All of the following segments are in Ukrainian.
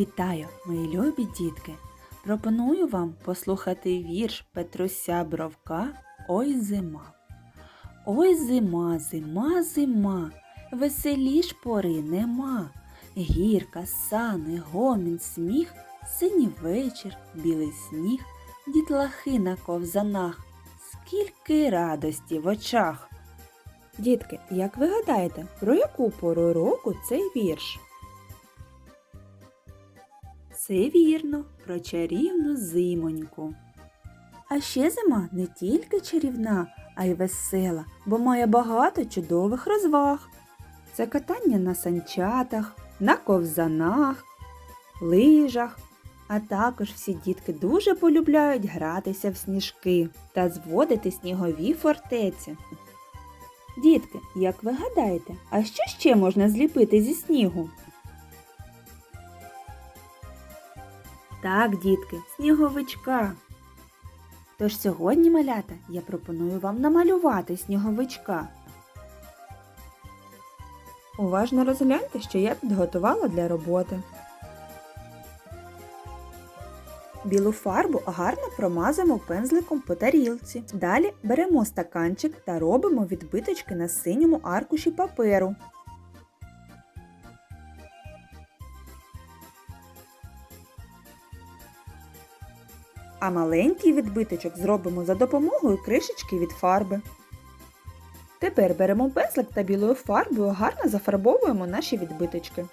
Вітаю, мої любі дітки! Пропоную вам послухати вірш Петруся Бровка Ой зима. Ой зима, зима, зима, веселіш пори нема. Гірка, сани, гомін, сміх, синій вечір, білий сніг, дітлахи на ковзанах, скільки радості в очах. Дітки, як ви гадаєте, про яку пору року цей вірш? Це вірно, про чарівну зимоньку. А ще зима не тільки чарівна, а й весела, бо має багато чудових розваг. Це катання на санчатах, на ковзанах, лижах. А також всі дітки дуже полюбляють гратися в сніжки та зводити снігові фортеці. Дітки, як ви гадаєте, а що ще можна зліпити зі снігу? Так, дітки, сніговичка. Тож сьогодні, малята, я пропоную вам намалювати сніговичка. Уважно розгляньте, що я підготувала для роботи. Білу фарбу гарно промазуємо пензликом по тарілці. Далі беремо стаканчик та робимо відбиточки на синьому аркуші паперу. А маленький відбиточок зробимо за допомогою кришечки від фарби. Тепер беремо пензлик та білою фарбою гарно зафарбовуємо наші відбиточки.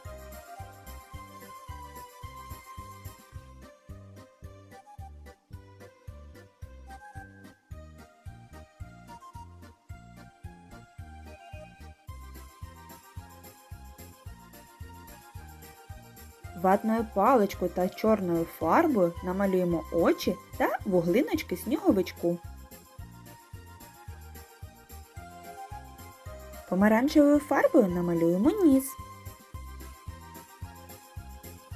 Ватною паличкою та чорною фарбою намалюємо очі та вуглиночки сніговичку. Помаранчевою фарбою намалюємо ніс.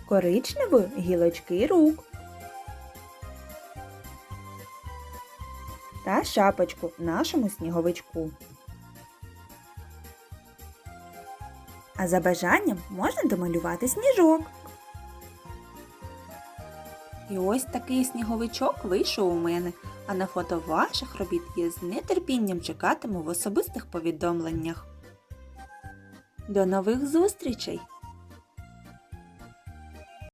Коричневою гілочки рук. Та шапочку нашому сніговичку. А за бажанням можна домалювати сніжок. І ось такий сніговичок вийшов у мене, а на фото ваших робіт я з нетерпінням чекатиму в особистих повідомленнях. До нових зустрічей!